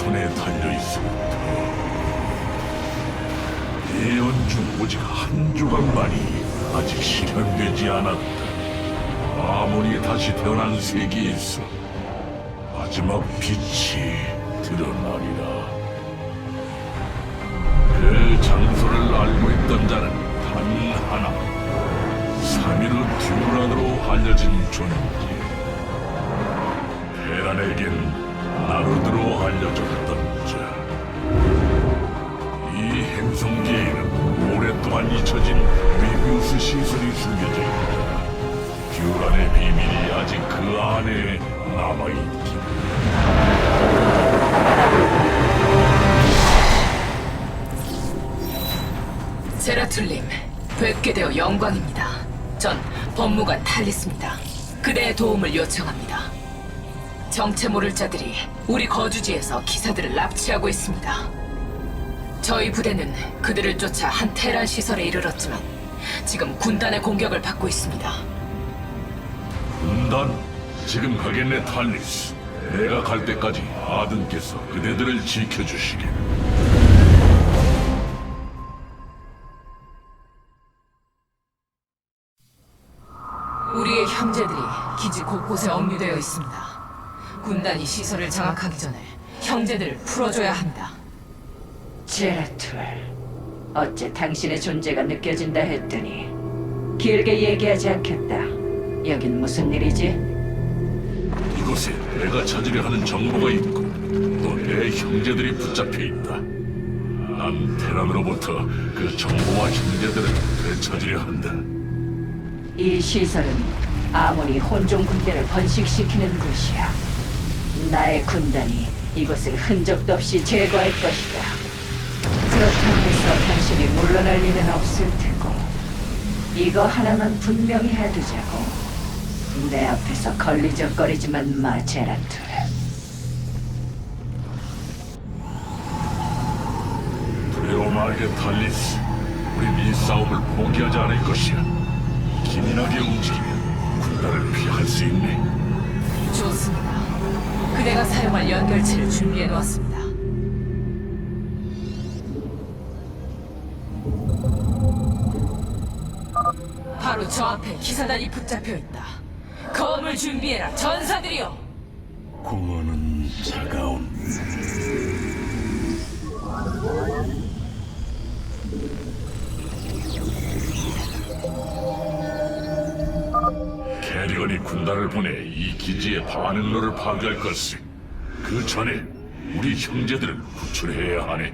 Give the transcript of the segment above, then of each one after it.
손에 달려있을 터 예언 중 오직 한 조각만이 아직 실현되지 않았다. 아무리 다시 태어난 세계에서 마지막 빛이 드러나리라. 그 장소를 알고 있던 자는 단 하나. 사미르 듀란으로 알려진 존재. 테란에겐 나루드로 알려졌던 자. 이 행성계에는 오랫동안 잊혀진 메비우스 시설이 숨겨져 있다. 듀란의 비밀이 아직 그 안에 남아있기. 제라툴님, 뵙게 되어 영광입니다. 전 법무관 탈리스입니다. 그대의 도움을 요청합니다. 정체 모를 자들이 우리 거주지에서 기사들을 납치하고 있습니다. 저희 부대는 그들을 쫓아 한 테란 시설에 이르렀지만 지금 군단의 공격을 받고 있습니다. 군단? 지금 가겠네 탈리스. 내가 갈 때까지 아든께서 그대들을 지켜주시길. 우리의 형제들이 기지 곳곳에 억류되어 있습니다. 군단이 시설을 장악하기 전에 형제들을 풀어줘야 합니다. 제라툴, 어째 당신의 존재가 느껴진다 했더니 길게 얘기하지 않겠다. 여긴 무슨 일이지? 이곳에 내가 찾으려 하는 정보가 있고 또 내 형제들이 붙잡혀 있다. 난 테란으로부터 그 정보와 형제들을 되찾으려 한다. 이 시설은 아무리 혼종 군대를 번식시키는 곳이야. 나의 군단이 이곳을 흔적도 없이 제거할 것이다. 그렇다고 해서 당신이 물러날 일은 없을 테고 이거 하나만 분명히 해두자고. 내 앞에서 걸리적거리지만 마, 제라툴. 두려워 말게 탈리스. 우린 이 싸움을 포기하지 않을 것이야. 기민하게 움직이면 군단을 피할 수 있네. 좋습니다. 그대가 사용할 연결체를 준비해 놓았습니다. 바로 저 앞에 기사단이 붙잡혀 있다. 검을 준비해라, 전사들이여! 공허는 차가운 군단을 보내 이 기지의 반응로를 파괴할 것을. 그 전에 우리 형제들을 구출해야 하네.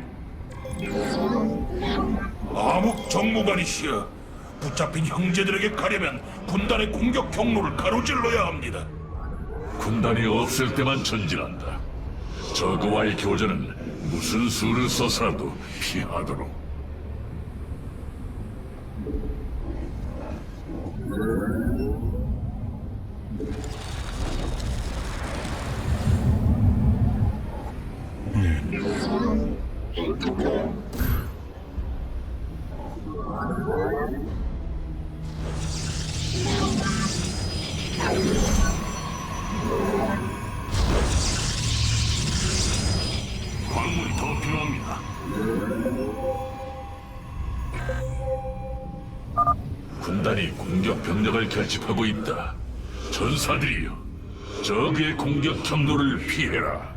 암흑 정무관이시여 붙잡힌 형제들에게 가려면 군단의 공격 경로를 가로질러야 합니다. 군단이 없을 때만 전진한다. 저그와의 교전은 무슨 수를 써서라도 피하도록 광물이 더 필요합니다. 군단이 공격 병력을 결집하고 있다. 전사들이여, 적의 공격 경로를 피해라.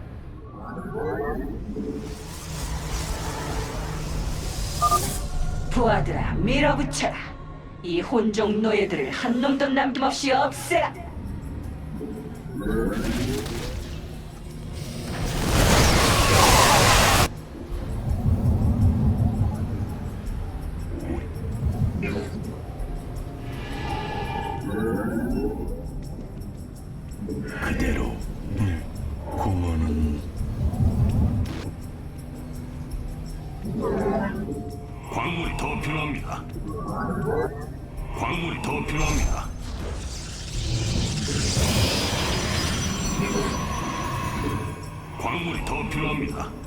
부하들아, 밀어붙여라. 이 혼종 노예들을 한 놈도 남김없이 없애라. 필요합니다. 광물이 더 필요합니다. 광물이 더 필요합니다.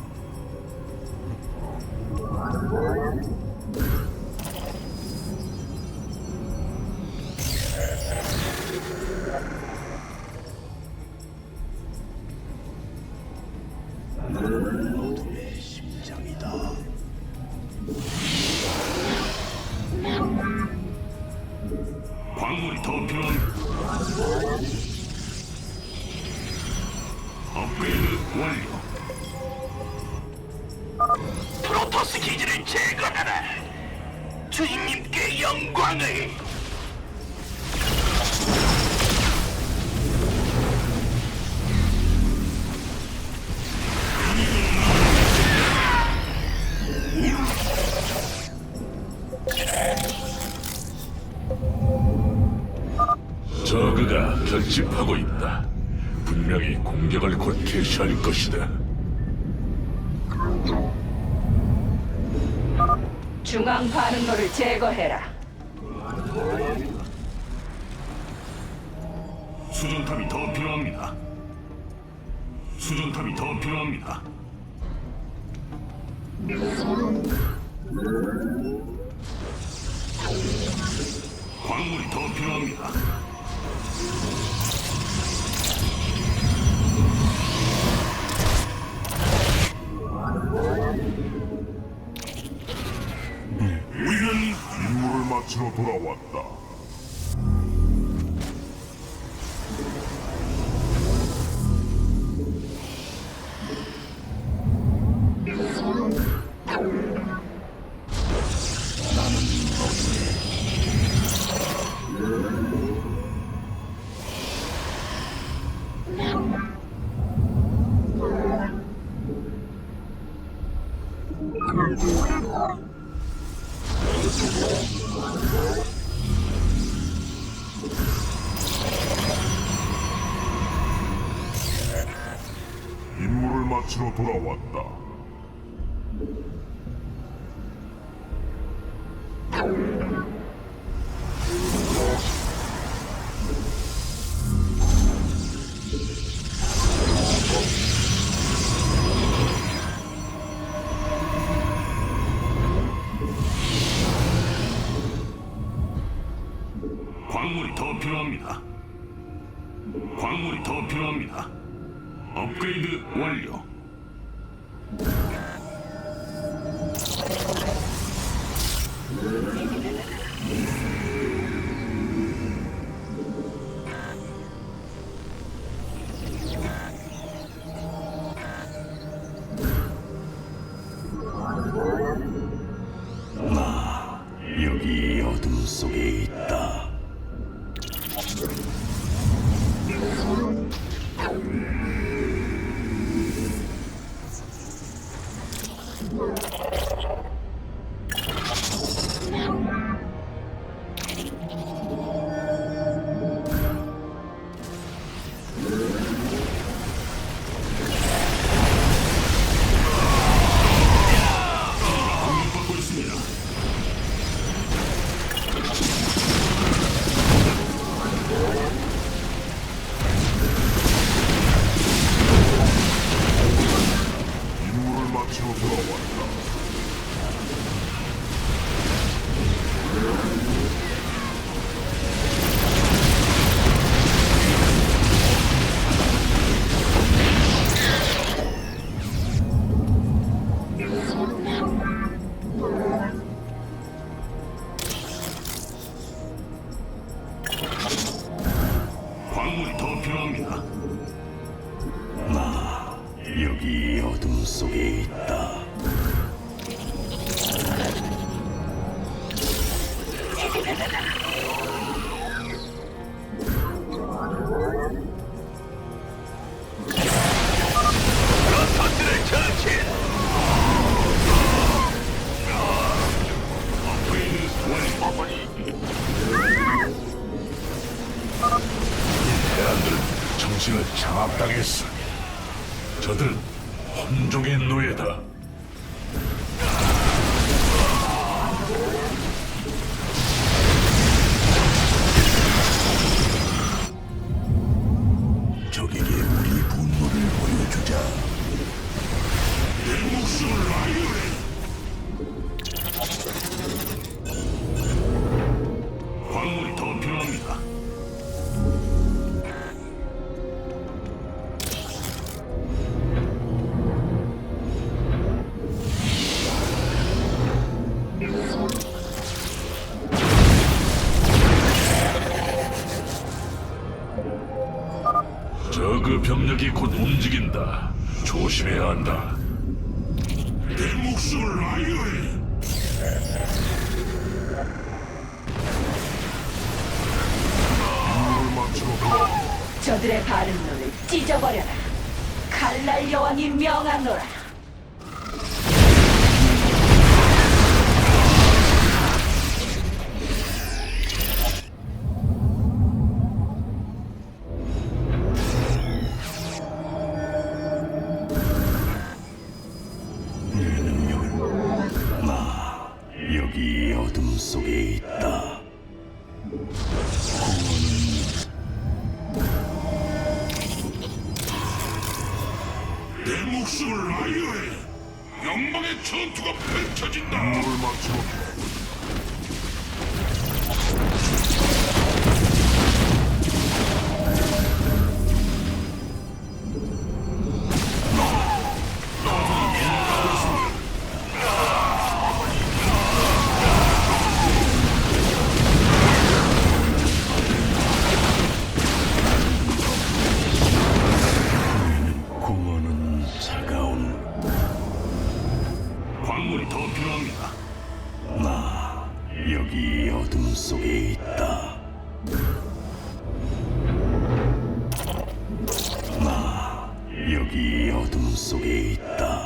완료. 프로토스 기지를 제거하라. 주인님께 영광을. 저그가 결집하고 있다. 공격을 곧 개시할 것이다. 중앙 반응로를 제거해라. 수정탑이 더 필요합니다. 수정탑이 더 필요합니다. 광물이 더 필요합니다. 마치러 돌아왔다. 임무를 마치러 돌아왔다. 광물이 더 필요합니다. 광물이 더 필요합니다. 업그레이드 완료. 마치러 돌아왔다. 광물이 더 필요합니다. 여기 어둠 속에 있다. 아유해. 임무를 마치러 돌아왔다. 저들의 바른 눈을 찢어버려라. 칼날 여왕이 명하노라. 목숨을 아유해. 영광의 전투가 펼쳐진다. 임무를 마 여기 어둠 속에 있다.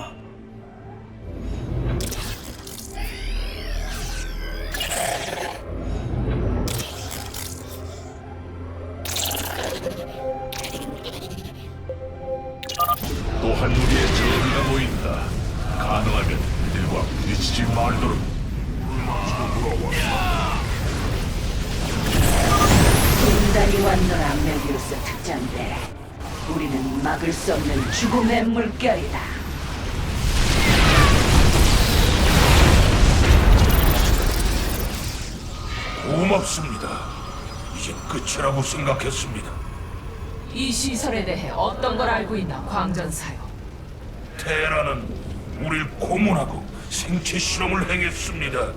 죽음의 물결이다. 고맙습니다. 이제 끝이라고 생각했습니다. 이 시설에 대해 어떤 걸 알고 있나 광전사요. 테라는 우릴 고문하고 생체 실험을 행했습니다.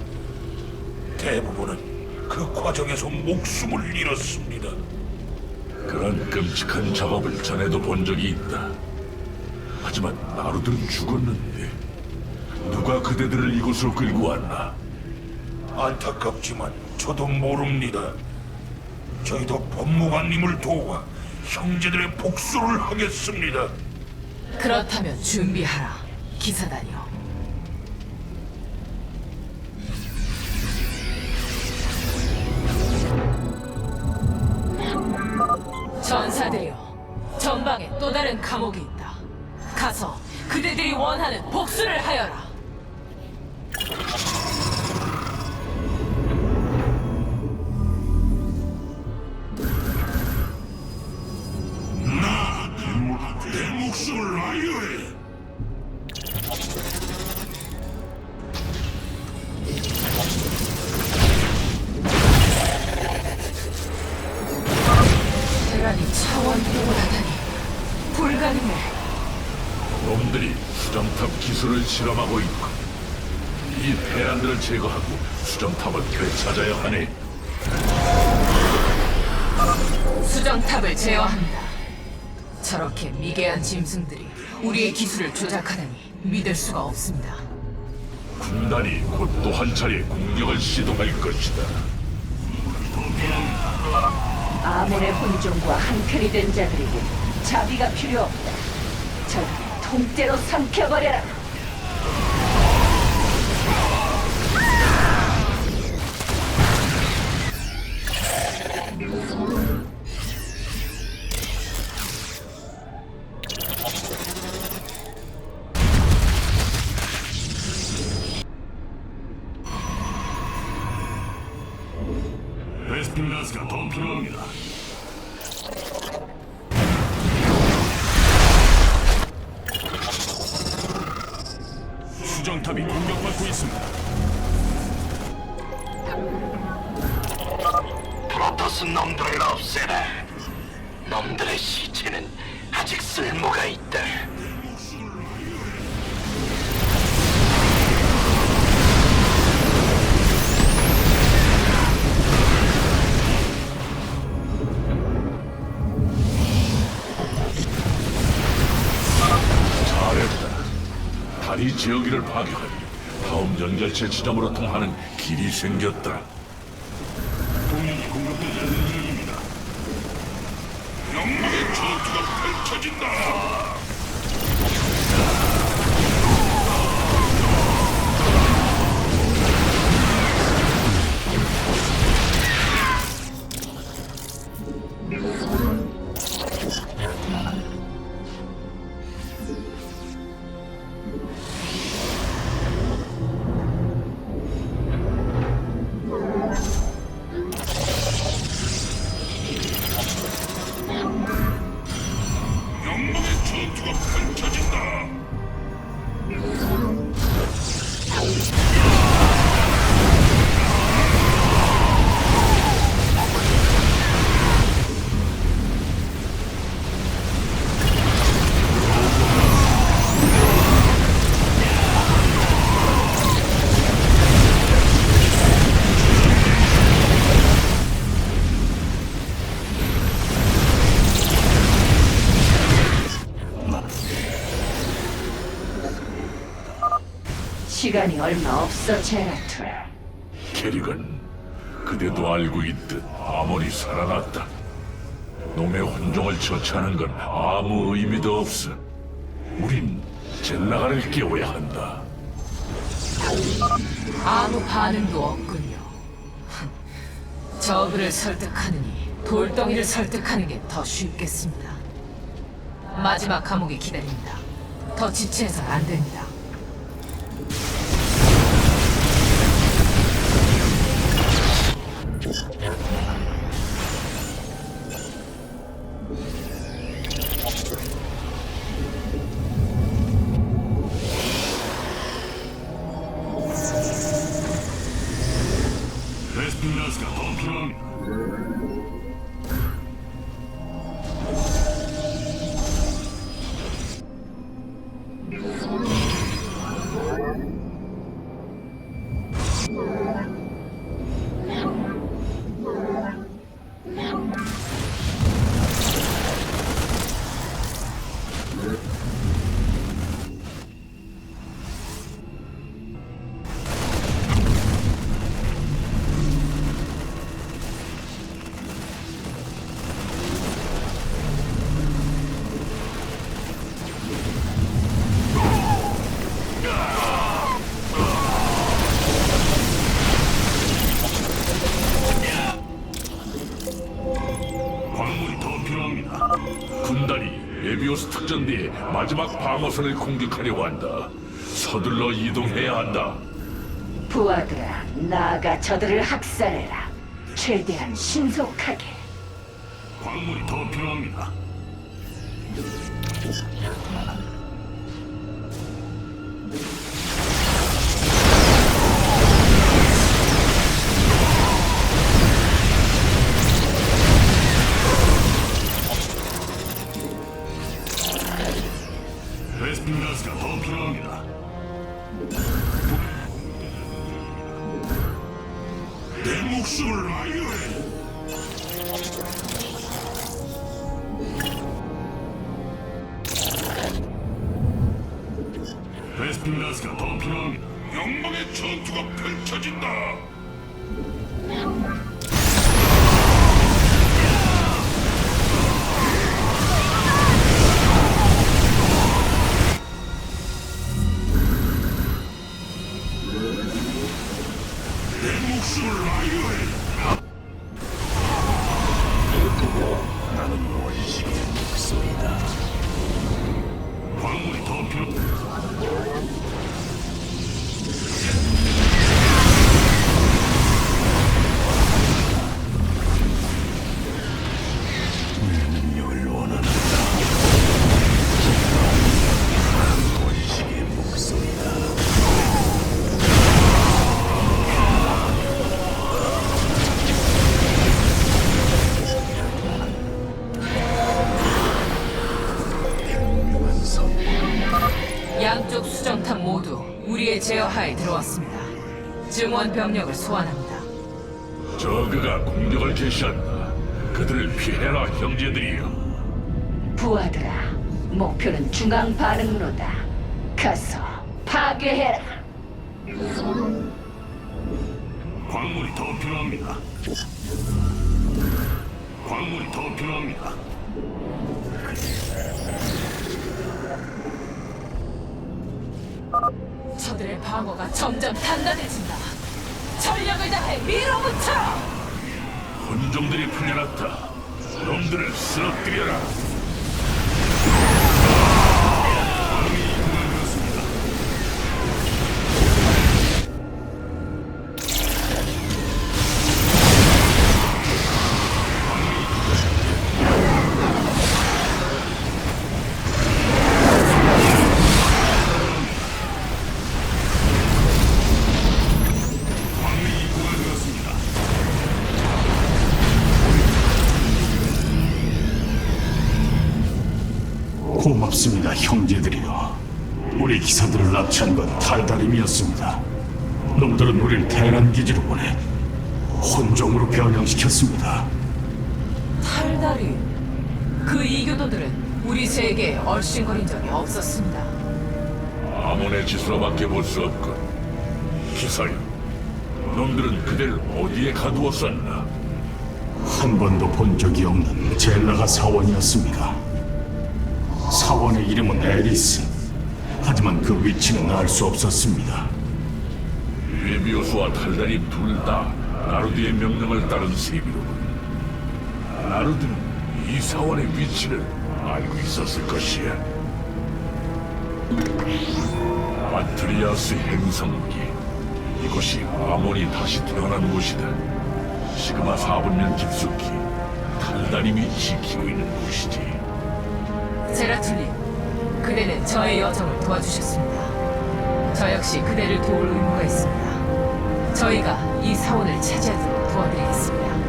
대부분은 그 과정에서 목숨을 잃었습니다. 그런 끔찍한 작업을 전에도 본 적이 있다. 하지만 나루들은 죽었는데 누가 그대들을 이곳으로 끌고 왔나? 안타깝지만 저도 모릅니다. 저희도 법무관님을 도와 형제들의 복수를 하겠습니다. 그렇다면 준비하라, 기사단이여. 전사들이여, 전방에 또 다른 감옥이 있다. 가서 그대들이 원하는 복수를 하여라. 실험하고 있고 이 대안들을 제거하고 수정탑을 되찾아야 하네. 수정탑을 제어합니다. 저렇게 미개한 짐승들이 우리의 기술을 조작하다니 믿을 수가 없습니다. 군단이 곧 또 한 차례 공격을 시도할 것이다. 아몬의 혼종과 한편이 된 자들에게 자비가 필요 없다. 저들을 통째로 삼켜버려라. 베스핀 가스가 더 필요합니다. 지역기를 파괴하니 다음 연결체 지점으로 통하는 길이 생겼다. 동맹이 공격되지 않는 중입니다. 영웅의 전투가 펼쳐진다. 시간이 얼마 없어, 제라툴. 캐리건, 그대도 알고 있듯 아몬이 살아났다. 놈의 혼종을 처치하는 건 아무 의미도 없어. 우린 젤라가를 깨워야 한다. 아무 반응도 없군요. 저그를 설득하느니 돌덩이를 설득하는 게 더 쉽겠습니다. 마지막 감옥이 기다립니다. 더 지체해서는 안 됩니다. 에비오스 특전대의 마지막 방어선을 공격하려고 한다. 서둘러 이동해야 한다. 부하들아, 나아가 저들을 학살해라. 최대한 신속하게. 광물이 더 필요합니다. 가스가 더 필요합니다. 영광의 전투가 펼쳐진다. 중앙 반응로다. 가서 파괴해라. 광물이 더 필요합니다. 광물이 더 필요합니다. 저들의 방어가 점점 단단해진다. 전력을 다해 밀어붙여! 혼종들이 풀려났다. 놈들을 쓰러뜨려라. 고맙습니다, 형제들이여. 우리 기사들을 납치한 건 탈다림이었습니다. 놈들은 우리를 대란 기지로 보내 혼종으로 변형시켰습니다. 탈다리. 그 이교도들은 우리 세계에 얼씬거린 적이 없었습니다. 아몬의 짓으로밖에 볼 수 없군. 기사여, 놈들은 그대를 어디에 가두었었나? 한 번도 본 적이 없는 젤라가 사원이었습니다. 사원의 이름은 에리스. 하지만 그 위치는 알 수 없었습니다. 웨비오스와 탈다리 둘다 나루드의 명령을 따른 세비로군. 나루드는 이 사원의 위치를 알고 있었을 것이야. 마트리아스 행성기. 이곳이 아몬이 다시 태어난 곳이다. 시그마 4분면 깊숙이 탈다림이 지키고 있는 곳이지. 제라툴린, 그대는 저의 여정을 도와주셨습니다. 저 역시 그대를 도울 의무가 있습니다. 저희가 이 사원을 차지하도록 도와드리겠습니다.